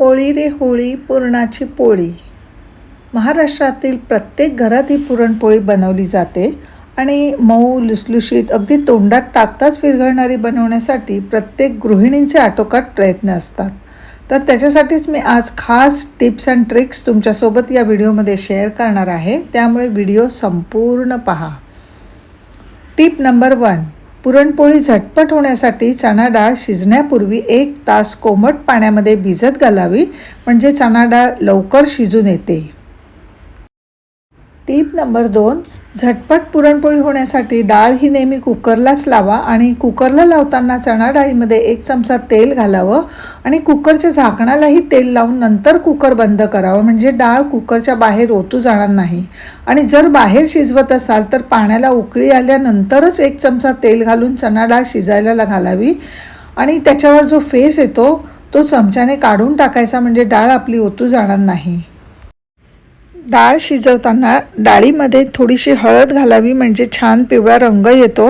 होळी रे होळी पुरणाची पोळी. महाराष्ट्रातील प्रत्येक घरात ही पुरणपोळी बनवली जाते आणि मऊ लुसलुशीत अगदी तोंडात टाकताच विरघळणारी बनवण्यासाठी प्रत्येक गृहिणींचे आटोकाट प्रयत्न असतात. तर त्याच्यासाठीच मी आज खास टिप्स अँड ट्रिक्स तुमच्यासोबत या व्हिडिओमध्ये शेअर करणार आहे. त्यामुळे व्हिडिओ संपूर्ण पहा. टिप नंबर वन पुरणपोळी झटपट होण्यासाठी चणा डाळ शिजण्यापूर्वी एक तास कोमट पाण्यामध्ये भिजत घालावी म्हणजे चणा डाळ लवकर शिजून येते. टीप नंबर दोन झटपट पुरणपोळी होण्यासाठी डाळ ही नेहमी कुकरलाच लावा आणि कुकरला लावताना चणा डाळीमध्ये एक चमचा तेल घालावं आणि कुकरच्या झाकणालाही तेल लावून नंतर कुकर बंद करावं. म्हणजे डाळ कुकरच्या बाहेर ओतू जाणार नाही. आणि जर बाहेर शिजवत असाल तर पाण्याला उकळी आल्यानंतरच एक चमचा तेल घालून चणा डाळ शिजायला घालावी. आणि त्याच्यावर जो फेस येतो तो चमच्याने काढून टाकायचा. म्हणजे डाळ आपली ओतू जाणार नाही. डाळ शिजवताना डाळीमध्ये थोडीशी हळद घालावी म्हणजे छान पिवळा रंग येतो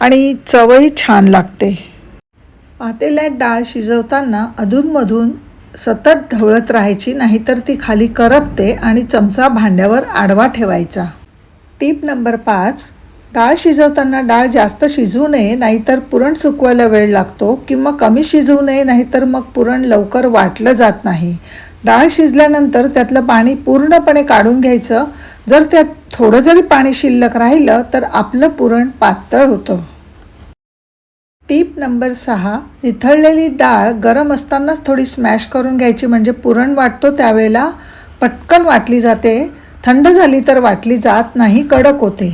आणि चवही छान लागते. पातेल्यात डाळ शिजवताना अधूनमधून सतत ढवळत राहायची नाहीतर ती खाली करपते आणि चमचा भांड्यावर आडवा ठेवायचा. टीप नंबर पाच डाळ शिजवताना डाळ जास्त शिजवू नये नाहीतर पुरण सुकवायला वेळ लागतो किंवा कमी शिजवू नये नाहीतर मग पुरण लवकर वाटलं जात नाही. डाळ शिजल्यानंतर त्यातलं पाणी पूर्णपणे काढून घ्यायचं. जर त्यात थोडं जरी पाणी शिल्लक राहिलं तर आपलं पुरण पातळ होतं. टीप नंबर सहा निथळलेली डाळ गरम असतानाच थोडी स्मॅश करून घ्यायची म्हणजे पुरण वाटतो त्यावेळेला पटकन वाटली जाते. थंड झाली तर वाटली जात नाही कडक होते.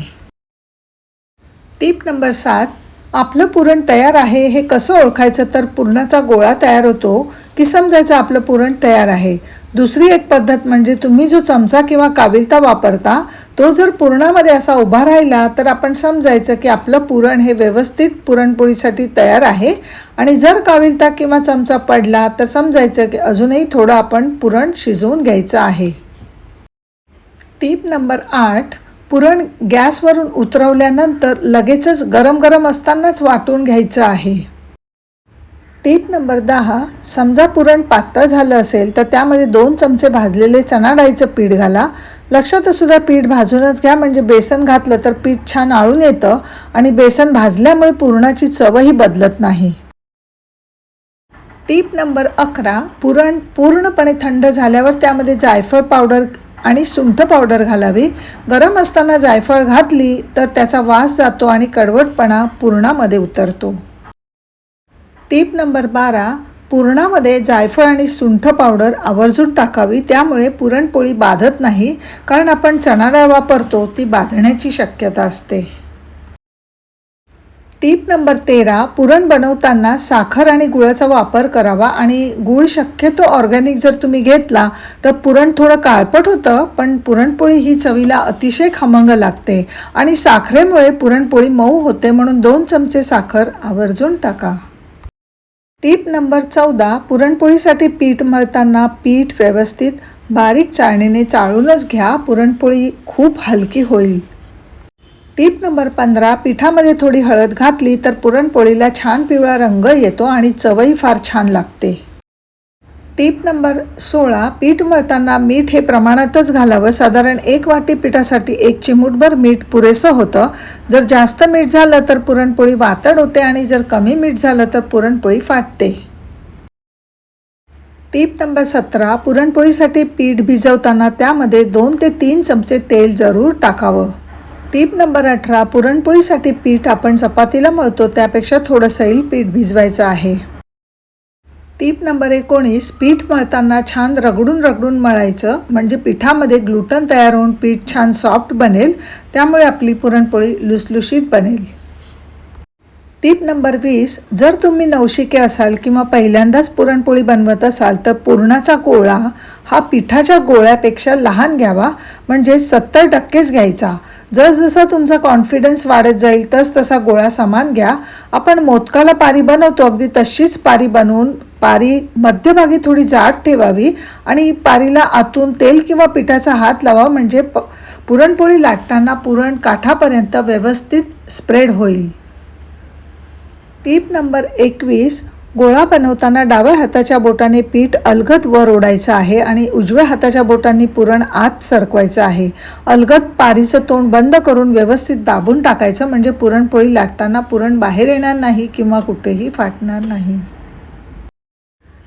टीप नंबर सात आपलं पुरण तयार आहे हे कसं ओळखायचं? तर पुरणाचा गोळा तयार होतो की समजायचं आपलं पुरण तयार आहे. दुसरी एक पद्धत म्हणजे तुम्ही जो चमचा किंवा काबिलता वापरता तो जर पुरणामध्ये असा उभा राहिला तर आपण समजायचं की आपलं पुरण हे व्यवस्थित पुरणपोळीसाठी तयार आहे. आणि जर काबिलता किंवा चमचा पडला तर समजायचं की अजूनही थोडं आपण पुरण शिजवून घ्यायचं आहे. टीप नंबर आठ पुरण गॅसवरून उतरवल्यानंतर लगेचच गरम गरम असतानाच वाटून घ्यायचं आहे. टीप नंबर दहा समजा पुरण पातळ झालं असेल तर त्यामध्ये दोन चमचे भाजलेले चणा डाळीचं पीठ घाला. लक्षात सुद्धा पीठ भाजूनच घ्या म्हणजे बेसन घातलं तर पीठ छान आळून येतं आणि बेसन भाजल्यामुळे पुरणाची चवही बदलत नाही. टीप नंबर अकरा पुरण पूर्णपणे थंड झाल्यावर त्यामध्ये जायफळ पावडर आणि सुंठ पावडर घालावी. गरम असताना जायफळ घातली तर त्याचा वास जातो आणि कडवटपणा पुरणामध्ये उतरतो. टीप नंबर बारा पुरणामध्ये जायफळ आणि सुंठ पावडर आवर्जून टाकावी. त्यामुळे पुरणपोळी बाधत नाही कारण आपण चणा डाळ वापरतो ती बाधण्याची शक्यता असते. टीप नंबर तेरा पुरण बनवताना साखर आणि गुळाचा वापर करावा आणि गुळ शक्यतो ऑर्गॅनिक जर तुम्ही घेतला तर पुरण थोडं काळपट होतं पण पुरणपोळी ही चवीला अतिशय खमंग लागते. आणि साखरेमुळे पुरणपोळी मऊ होते म्हणून दोन चमचे साखर आवर्जून टाका. टीप नंबर चौदा पुरणपोळीसाठी पीठ मळताना पीठ व्यवस्थित बारीक चाळणीने चाळूनच घ्या. पुरणपोळी खूप हलकी होईल. टीप नंबर पंधरा पिठामध्ये थोडी हळद घातली तर पुरणपोळीला छान पिवळा रंग येतो आणि चवही फार छान लागते. टीप नंबर सोळा पीठ मळताना मीठ हे प्रमाणातच घालावं. साधारण एक वाटी पिठासाठी एक चिमूटभर मीठ पुरेसं होतं. जर जास्त मीठ झालं तर पुरणपोळी वातड होते आणि जर कमी मीठ झालं तर पुरणपोळी फाटते. टीप नंबर सतरा पुरणपोळीसाठी पीठ भिजवताना त्यामध्ये दोन ते तीन चमचे तेल जरूर टाकावं. टीप नंबर अठरा पुरणपोळीसाठी पीठ आपण चपातीला मळतो त्यापेक्षा थोडं सैल पीठ भिजवायचं आहे. टीप नंबर एकोणीस पीठ मळताना छान रगडून रगडून मळायचं म्हणजे पिठामध्ये ग्लुटन तयार होऊन पीठ छान सॉफ्ट बनेल त्यामुळे आपली पुरणपोळी लुसलुशीत बनेल. टीप नंबर वीस जर तुम्ही नवशिके असाल किंवा पहिल्यांदाच पुरणपोळी बनवत असाल तर पुरणाचा गोळा हा पिठाच्या गोळ्यापेक्षा लहान घ्यावा म्हणजे सत्तर टक्केच घ्यायचा. जसजसा तुमचा कॉन्फिडन्स वाढत जाईल तस तसा गोळा सामान घ्या. आपण मोदकाला पारी बनवतो अगदी तशीच पारी बनवून पारी मध्यभागी थोडी जाड ठेवावी आणि पारीला आतून तेल किंवा पिठाचा हात लावा म्हणजे प पुरणपोळी लाटताना पुरण काठापर्यंत व्यवस्थित स्प्रेड होईल. टीप नंबर एकवीस गोळा बनवताना डाव्या हाताच्या बोटाने पीठ अलगद वर ओढायचं आहे आणि उजव्या हाताच्या बोटांनी पुरण आत सरकवायचं आहे. अलगद पारीचं तोंड बंद करून व्यवस्थित दाबून टाकायचं म्हणजे पुरणपोळी लाटताना पुरण बाहेर येणार नाही किंवा कुठेही फाटणार नाही.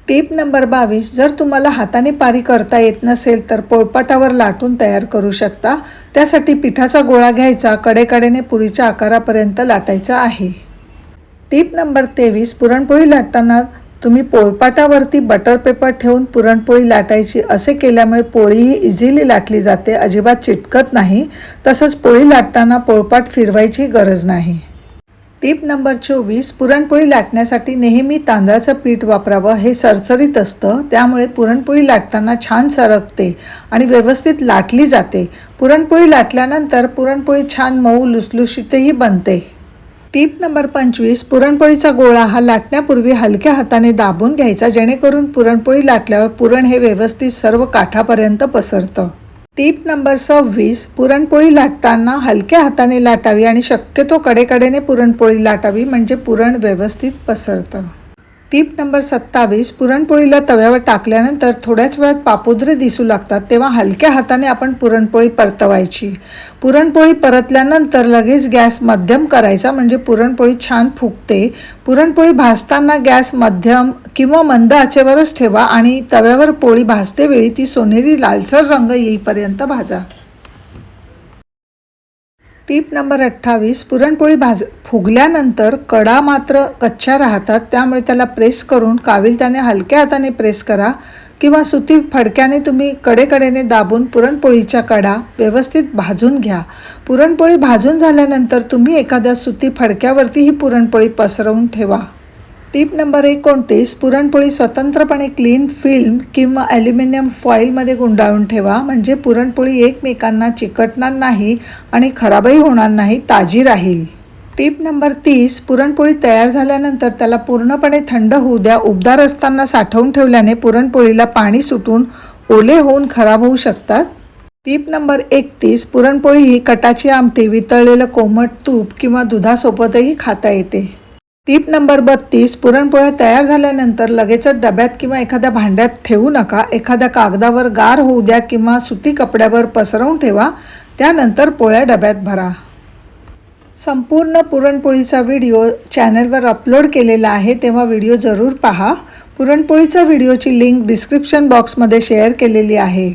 टीप नंबर बावीस जर तुम्हाला हाताने पारी करता येत नसेल तर पोळपाटावर लाटून तयार करू शकता. त्यासाठी पिठाचा गोळा घ्यायचा कडेकडेने पुरीच्या आकारापर्यंत लाटायचा आहे. टीप नंबर तेवीस पुरणपोळी लाटताना तुम्ही पोळपाटावरती बटर पेपर ठेवून पुरणपोळी लाटायची असे केल्यामुळे पोळीही इझिली लाटली जाते अजिबात चिटकत नाही. तसंच पोळी लाटताना पोळपाट फिरवायची गरज नाही. टीप नंबर चोवीस पुरणपोळी लाटण्यासाठी नेहमी तांदळाचं पीठ वापरावं. हे सरसरीत असतं त्यामुळे पुरणपोळी लाटताना छान सरकते आणि व्यवस्थित लाटली जाते. पुरणपोळी लाटल्यानंतर पुरणपोळी छान मऊ लुसलुशीतही बनते. टीप नंबर पंचवीस पुरणपोळीचा गोळा हा लाटण्यापूर्वी हलक्या हाताने दाबून घ्यायचा जेणेकरून पुरणपोळी लाटल्यावर पुरण हे व्यवस्थित सर्व काठापर्यंत पसरतं. टीप नंबर सव्वीस पुरणपोळी लाटताना हलक्या हाताने लाटावी आणि शक्यतो कडेकडेने पुरणपोळी लाटावी म्हणजे पुरण व्यवस्थित पसरतं. टीप नंबर सत्तावीस पुरणपोळीला तव्यावर टाकल्यानंतर थोड्याच वेळात पापुद्रे दिसू लागतात तेव्हा हलक्या हाताने आपण पुरणपोळी परतवायची. पुरणपोळी परतल्यानंतर लगेच गॅस मध्यम करायचा म्हणजे पुरणपोळी छान फुगते. पुरणपोळी भाजताना गॅस मध्यम किंवा मंद आचेवरच ठेवा आणि तव्यावर पोळी भाजते वेळी ती सोनेरी लालसर रंग येईपर्यंत भाजा. टीप नंबर अठ्ठावीस पुरणपोळी भाज फुगल्यानंतर कडा मात्र कच्च्या राहतात त्यामुळे त्याला प्रेस करून काविलत्याने हलक्या हाताने प्रेस करा किंवा सुती फडक्याने तुम्ही कडेकडेने दाबून पुरणपोळीच्या कडा व्यवस्थित भाजून घ्या. पुरणपोळी भाजून झाल्यानंतर तुम्ही एखाद्या सुती फडक्यावरती ही पुरणपोळी पसरवून ठेवा. टीप नंबर एकोणतीस पुरणपोळी स्वतंत्रपणे क्लीन फिल्म किंवा ॲल्युमिनियम फॉईलमध्ये गुंडाळून ठेवा. म्हणजे पुरणपोळी एकमेकांना चिकटणार नाही आणि खराबही होणार नाही ताजी राहील. टीप नंबर तीस पुरणपोळी तयार झाल्यानंतर त्याला पूर्णपणे थंड होऊ द्या. उबदार असताना साठवून ठेवल्याने पुरणपोळीला पाणी सुटून ओले होऊन खराब होऊ शकतात. टीप नंबर एकतीस पुरणपोळी ही कटाची आमटी वितळलेलं कोमट तूप किंवा दुधासोबतही खाता येते. टीप नंबर बत्तीस पुरणपोळ्या तयार झाल्यानंतर लगेचच डब्यात किंवा एखाद्या भांड्यात ठेवू नका. एखाद्या कागदावर गार होऊ द्या किंवा सुती कपड्यावर पसरवून ठेवा. त्यानंतर पोळ्या डब्यात भरा. संपूर्ण पुरणपोळीचा व्हिडिओ चॅनलवर अपलोड केलेला आहे तेव्हा व्हिडिओ जरूर पहा. पुरणपोळीचा व्हिडिओची लिंक डिस्क्रिप्शन बॉक्समध्ये शेअर केलेली आहे.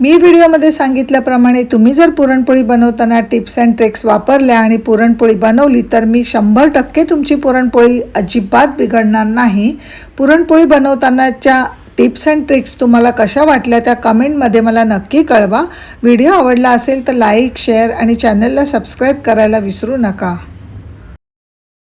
मी व्हिडिओमध्ये सांगितल्याप्रमाणे तुम्ही जर पुरणपोळी बनवताना टिप्स अँड ट्रिक्स वापरल्या आणि पुरणपोळी बनवली तर मी शंभर टक्के तुमची पुरणपोळी अजिबात बिघडणार नाही. पुरणपोळी बनवतानाच्या टिप्स अँड ट्रिक्स तुम्हाला कशा वाटल्या त्या कमेंटमध्ये मला नक्की कळवा. व्हिडिओ आवडला असेल तर लाईक शेअर आणि चॅनलला सबस्क्राईब करायला विसरू नका.